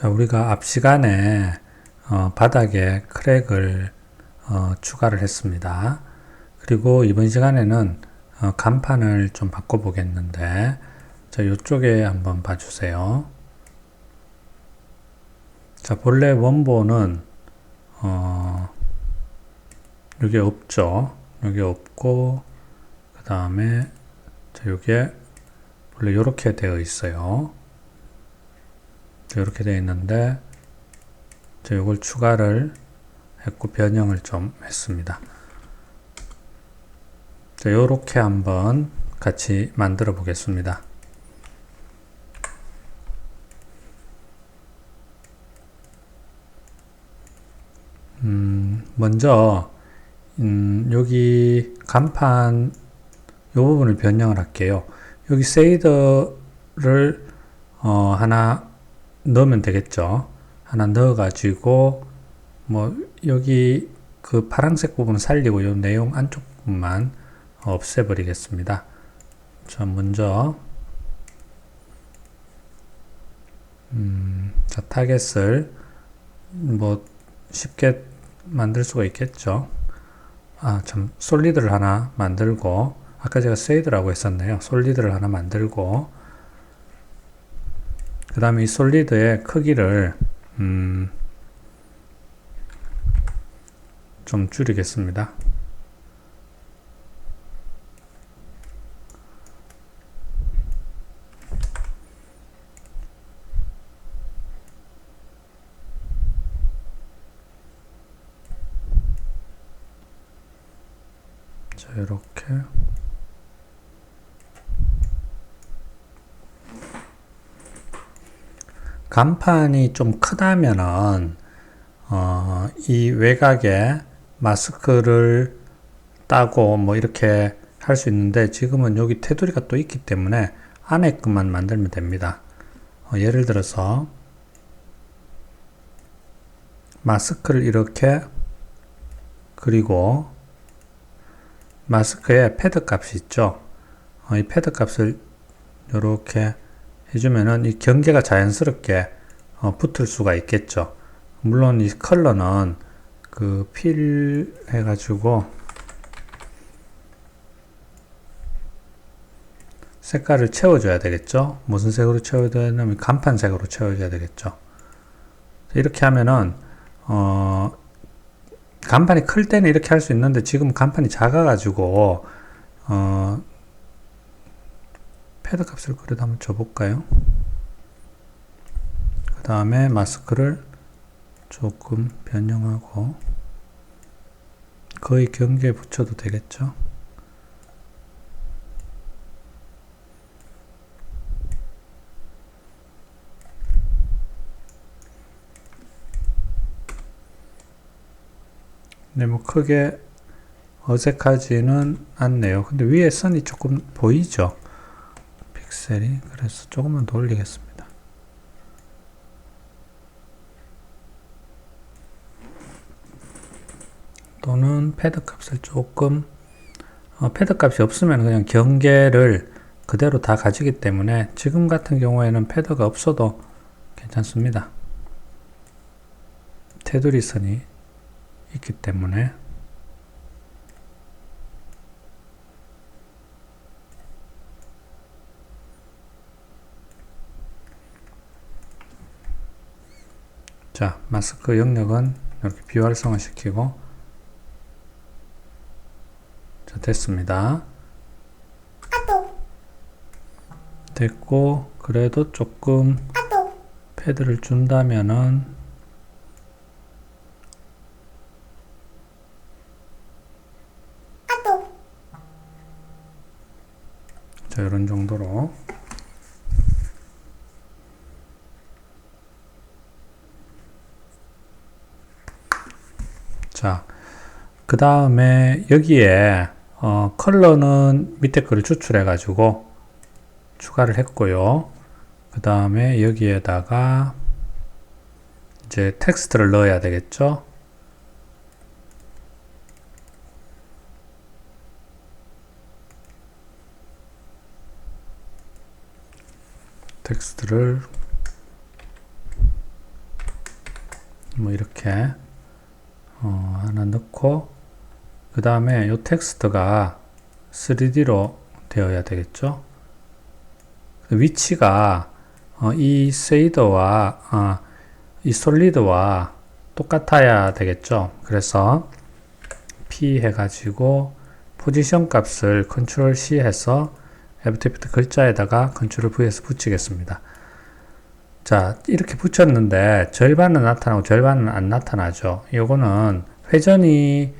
자, 우리가 앞 시간에 어, 바닥에 크랙을 어, 추가를 했습니다. 그리고 이번 시간에는 어, 간판을 좀 바꿔보겠는데, 자, 이쪽에 한번 봐주세요. 자, 본래 원본은 어, 여기 없죠. 여기 없고, 그 다음에 자, 요게 원래 이렇게 되어 있어요. 이렇게 되어 있는데, 자, 요걸 추가를 했고 변형을 좀 했습니다. 자, 요렇게 한번 같이 만들어 보겠습니다. 음, 먼저 음, 여기 간판 요 부분을 변형을 할게요. 여기 세이더를 어, 하나 넣으면 되겠죠. 하나 넣어 가지고 뭐 여기 그 파란색 부분 살리고 요 내용 안쪽 부분만 없애버리겠습니다. 자 먼저 음, 자 타겟을 뭐 쉽게 만들 수가 있겠죠. 아, 참, 솔리드를 하나 만들고, 아까 제가 세이드라고 했었네요. 솔리드를 하나 만들고, 그 다음에 이 솔리드의 크기를, 음, 좀 줄이겠습니다. 자, 이렇게. 간판이 좀 크다면은, 어, 이 외곽에 마스크를 따고 뭐 이렇게 할 수 있는데 지금은 여기 테두리가 또 있기 때문에 안에 것만 만들면 됩니다. 어, 예를 들어서 마스크를 이렇게 그리고 마스크에 패드 값이 있죠. 어, 이 패드 값을 이렇게 해주면은 이 경계가 자연스럽게 어, 붙을 수가 있겠죠. 물론 이 컬러는 그 필 해가지고 색깔을 채워줘야 되겠죠. 무슨 색으로 채워야 되냐면 간판색으로 채워줘야 되겠죠. 이렇게 하면은 어, 간판이 클 때는 이렇게 할 수 있는데 지금 간판이 작아가지고 어, 패드 값을 그래도 한번 줘볼까요? 그 다음에 마스크를 조금 변형하고 거의 경계에 붙여도 되겠죠? 네, 뭐 크게 어색하지는 않네요. 근데 위에 선이 조금 보이죠? 픽셀이. 그래서 조금만 더 올리겠습니다. 또는 패드 값을 조금 어, 패드 값이 없으면 그냥 경계를 그대로 다 가지기 때문에 지금 같은 경우에는 패드가 없어도 괜찮습니다. 테두리 선이 있기 때문에 자 마스크 영역은 이렇게 비활성화 시키고. 자 됐습니다. 됐고 그래도 조금 패드를 준다면은 자, 이런 정도로. 자, 그 다음에 여기에 어, 컬러는 밑에 거를 추출해 가지고 추가를 했고요. 그 다음에 여기에다가 이제 텍스트를 넣어야 되겠죠. 텍스트를 뭐 이렇게 어, 하나 넣고 그 다음에 이 텍스트가 3D로 되어야 되겠죠. 위치가 어, 이 쉐이더와 어, 이 솔리드와 똑같아야 되겠죠. 그래서 P 해가지고 포지션 값을 컨트롤 C 해서 에브티프트 글자에다가 컨트롤 V에서 붙이겠습니다. 자, 이렇게 붙였는데 절반은 나타나고 절반은 안 나타나죠. 요거는 회전이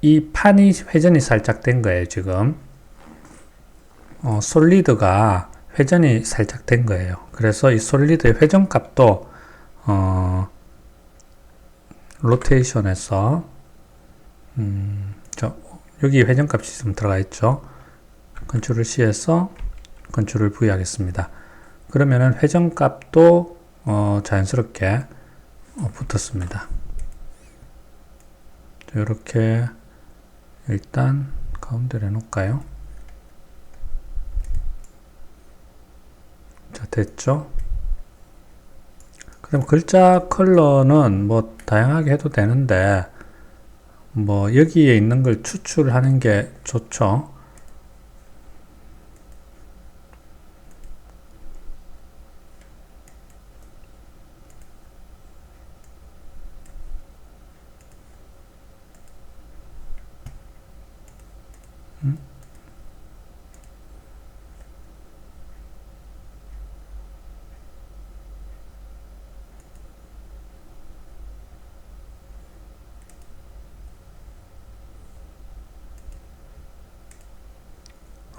이 판이 회전이 살짝 된 거예요, 지금. 어, 솔리드가 회전이 살짝 된 거예요. 그래서 이 솔리드의 회전 값도 어, 로테이션에서 음, 저 여기 회전 값이 좀 들어가 있죠. 컨트롤 C에서 컨트롤 V 하겠습니다. 그러면은 회전 값도 어, 자연스럽게 어, 붙었습니다. 이렇게 일단 가운데를 놓을까요? 자, 됐죠? 그럼 글자 컬러는 뭐 다양하게 해도 되는데 뭐 여기에 있는 걸 추출하는 게 좋죠.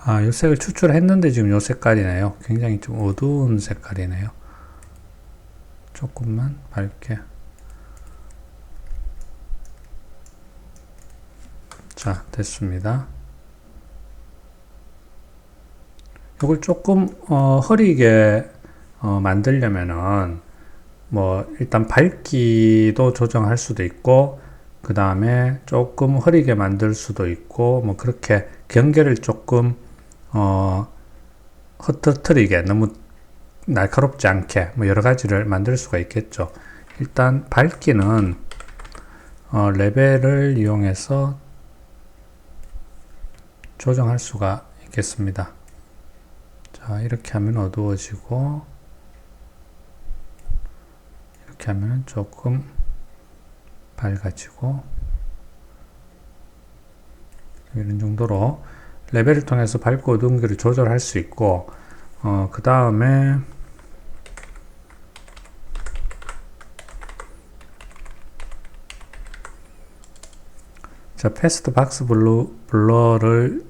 아, 요 색을 추출했는데 지금 요 색깔이네요. 굉장히 좀 어두운 색깔이네요. 조금만 밝게. 자, 됐습니다. 이걸 조금 어, 흐리게 어, 만들려면은 뭐 일단 밝기도 조정할 수도 있고 그 다음에 조금 흐리게 만들 수도 있고 뭐 그렇게 경계를 조금 어, 흩어뜨리게 너무 날카롭지 않게 뭐 여러 가지를 만들 수가 있겠죠. 일단 밝기는 어, 레벨을 이용해서 조정할 수가 있겠습니다. 자, 이렇게 하면 어두워지고 이렇게 하면 조금 밝아지고 이런 정도로 레벨을 통해서 밝고 어두운 기를 조절할 수 있고 어, 그 다음에 자 패스트 박스 블루, 블러를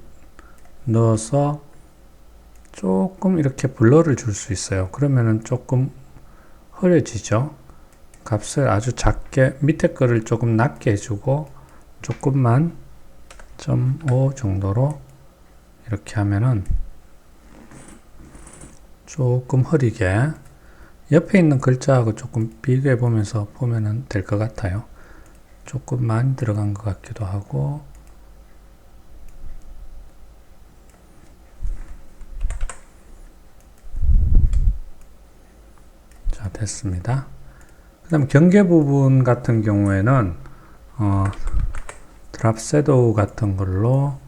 넣어서 조금 이렇게 블러를 줄 수 있어요 그러면은 조금 흐려지죠 값을 아주 작게 밑에 거를 조금 낮게 해주고 조금만 0.5 정도로 이렇게 하면은 조금 흐리게 옆에 있는 글자하고 조금 비교해 보면서 보면은 될 것 같아요. 조금 많이 들어간 것 같기도 하고 자 됐습니다. 그 다음 경계 부분 같은 경우에는 어, 드랍 섀도우 같은 걸로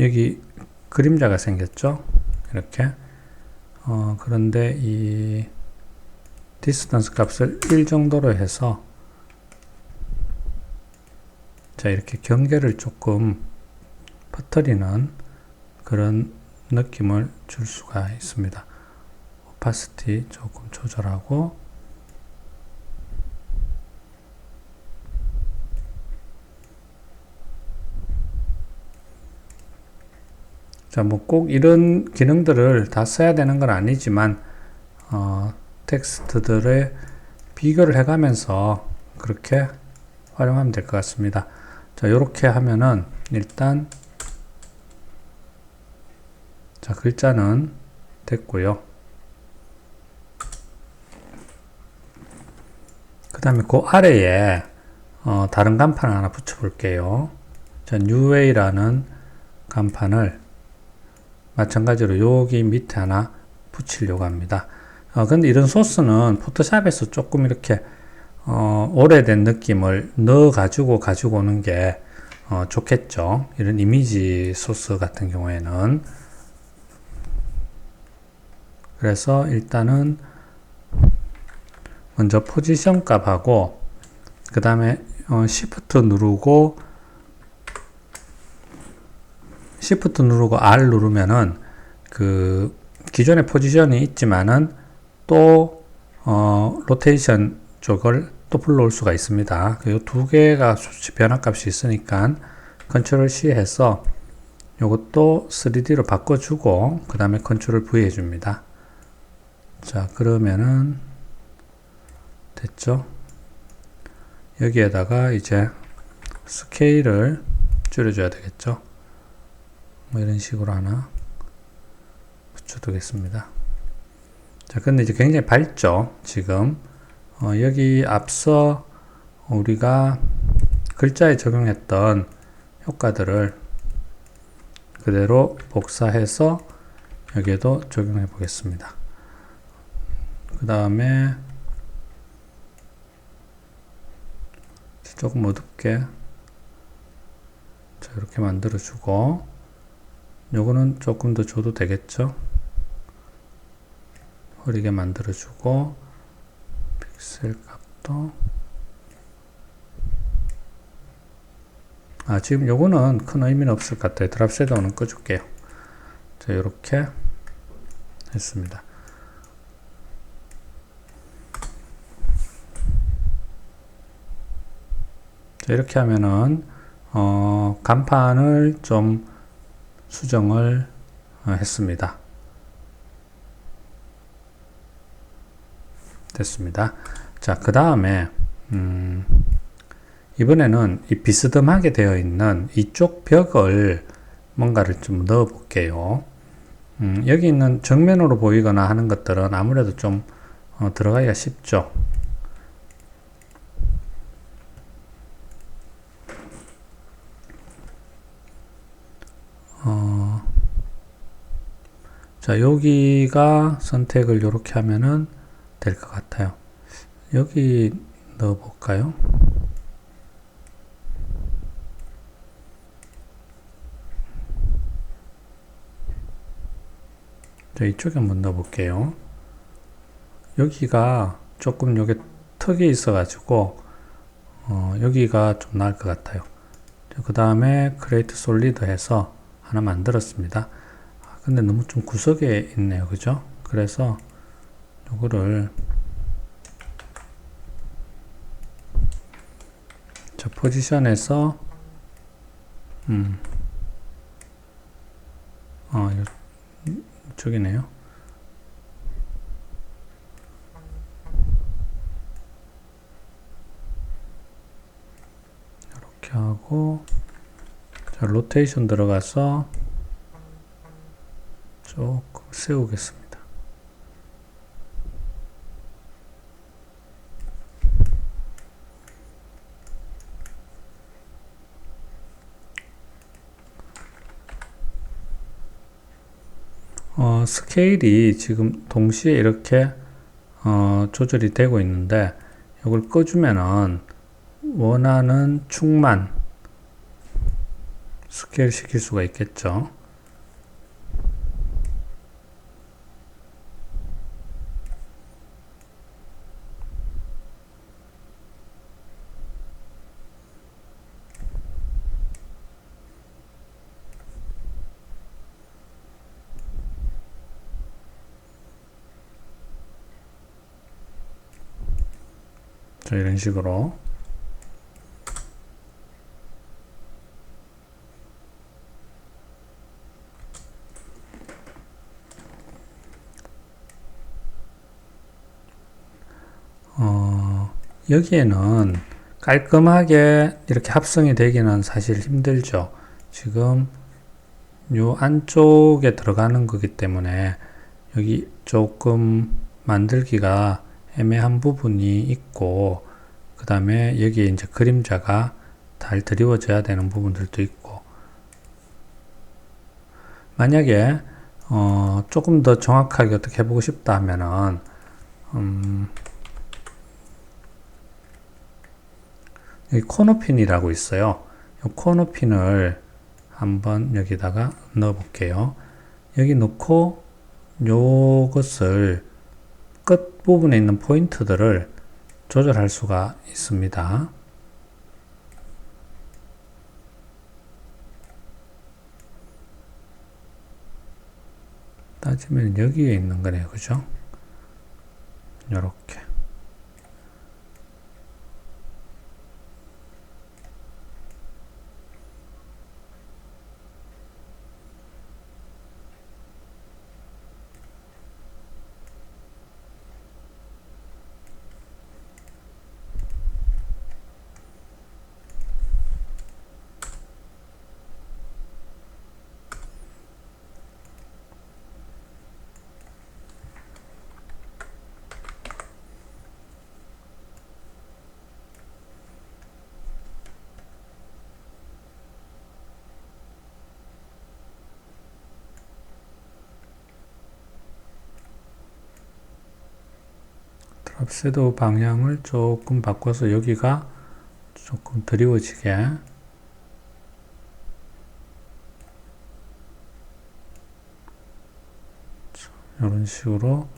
여기 그림자가 생겼죠. 이렇게. 어, 그런데 이 디스턴스 값을 1 정도로 해서 자, 이렇게 경계를 조금 퍼뜨리는 그런 느낌을 줄 수가 있습니다. 오파시티 조금 조절하고 자, 뭐 꼭 이런 기능들을 다 써야 되는 건 아니지만, 어, 텍스트들의 비교를 해가면서 그렇게 활용하면 될 것 같습니다. 자, 이렇게 하면은 일단, 자, 글자는 됐고요. 그 다음에 그 아래에 어, 다른 간판을 하나 붙여 볼게요. 자, 뉴웨이라는 간판을 마찬가지로 여기 밑에 하나 붙이려고 합니다. 어, 근데 이런 소스는 포토샵에서 조금 이렇게 어, 오래된 느낌을 넣어 가지고 가지고 오는 게 어, 좋겠죠. 이런 이미지 소스 같은 경우에는 그래서 일단은 먼저 포지션 값하고 그 다음에 어, Shift 누르고 Shift 누르고 R 누르면은 그 기존의 포지션이 있지만은 또 어, 로테이션 쪽을 또 불러올 수가 있습니다. 이두 개가 변화값이 있으니까 컨트롤 C 해서 이것도 3D로 바꿔주고 그 다음에 컨트롤 V 해줍니다. 자 그러면은 됐죠? 여기에다가 이제 스케일을 줄여줘야 되겠죠? 뭐 이런 식으로 하나 붙여두겠습니다. 자, 근데 이제 굉장히 밝죠? 지금. 어, 여기 앞서 우리가 글자에 적용했던 효과들을 그대로 복사해서 여기에도 적용해 보겠습니다. 그 다음에 조금 어둡게 자, 이렇게 만들어 주고 요거는 조금 더 줘도 되겠죠? 흐리게 만들어 주고 픽셀 값도 아 지금 요거는 큰 의미는 없을 것 같아요. 드랍 섀도우는 꺼줄게요. 자 이렇게 했습니다 자, 이렇게 하면은 어, 간판을 좀 수정을 어, 했습니다. 됐습니다. 자, 그 다음에 음, 이번에는 이 비스듬하게 되어 있는 이쪽 벽을 뭔가를 좀 넣어 볼게요. 음, 여기 있는 정면으로 보이거나 하는 것들은 아무래도 좀 어, 들어가기가 쉽죠. 자, 여기가 선택을 이렇게 하면은 될 것 같아요. 여기 넣어 볼까요? 자, 이쪽에 한번 넣어 볼게요. 여기가 조금 여기 턱이 있어 가지고 어, 여기가 좀 나을 것 같아요. 그 다음에 크레이트 솔리드 해서 하나 만들었습니다. 아, 근데 너무 좀 구석에 있네요. 그죠? 그래서 요거를 저 포지션에서 음, 어, 이쪽이네요. 이렇게 하고 자, 로테이션 들어가서 조금 세우겠습니다. 어, 스케일이 지금 동시에 이렇게 어, 조절이 되고 있는데 이걸 꺼주면은 원하는 축만 스케일 시킬 수가 있겠죠. 자, 이런 식으로 어, 여기에는 깔끔하게 이렇게 합성이 되기는 사실 힘들죠. 지금 요 안쪽에 들어가는 거기 때문에 여기 조금 만들기가 애매한 부분이 있고 그 다음에 여기에 이제 그림자가 잘 드리워져야 되는 부분들도 있고 만약에 어, 조금 더 정확하게 어떻게 해보고 싶다 하면은, 음, 여기 코너핀이라고 있어요. 이 코너핀을 한번 여기다가 넣어 볼게요. 여기 넣고 요것을 끝 부분에 있는 포인트들을 조절할 수가 있습니다. 따지면 여기에 있는 거네요. 그죠? 요렇게. 섀도우 방향을 조금 바꿔서 여기가 조금 드리워지게 이런 식으로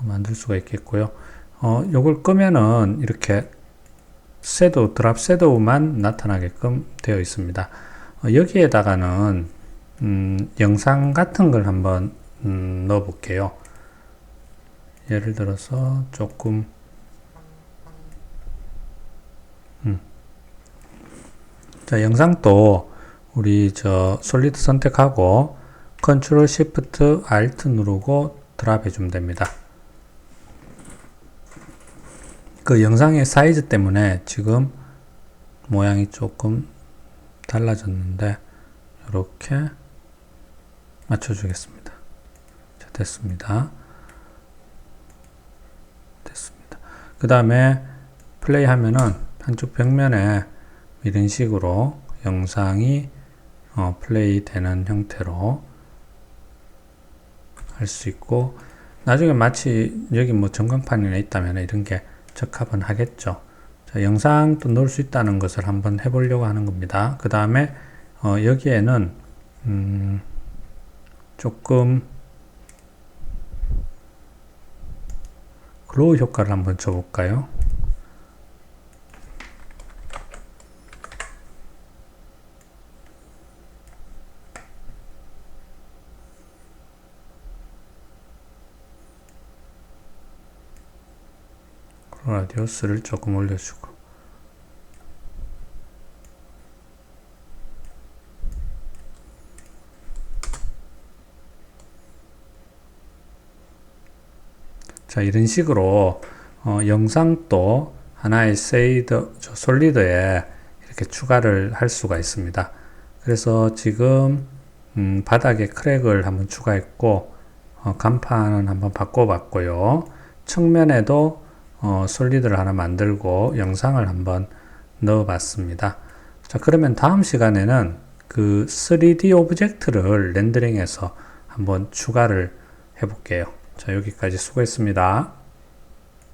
만들 수가 있겠고요. 어, 요걸 끄면은 이렇게 섀도우, 드랍 섀도우만 나타나게끔 되어 있습니다. 어, 여기에다가는 음, 영상 같은 걸 한번 음, 넣어 볼게요. 예를 들어서 조금 음. 자 영상도 우리 저 솔리드 선택하고 컨트롤 시프트 알트 누르고 드랍 해주면 됩니다. 그 영상의 사이즈 때문에 지금 모양이 조금 달라졌는데 이렇게 맞춰주겠습니다. 자, 됐습니다. 됐습니다. 그 다음에 플레이 하면은 한쪽 벽면에 이런 식으로 영상이 어, 플레이 되는 형태로 할 수 있고 나중에 마치 여기 뭐 전광판이나 있다면 이런 게 적합은 하겠죠. 자, 영상도 넣을 수 있다는 것을 한번 해보려고 하는 겁니다. 그 다음에 어, 여기에는 음, 조금 로우 효과를 한번 줘볼까요? 라디오스를 조금 올려주고 자 이런 식으로 어, 영상도 하나의 세이드 솔리드에 이렇게 추가를 할 수가 있습니다. 그래서 지금 음, 바닥에 크랙을 한번 추가했고 어, 간판은 한번 바꿔봤고요. 측면에도 어, 솔리드를 하나 만들고 영상을 한번 넣어봤습니다. 자 그러면 다음 시간에는 그 3D 오브젝트를 렌더링해서 한번 추가를 해볼게요. 자 여기까지 수고했습니다.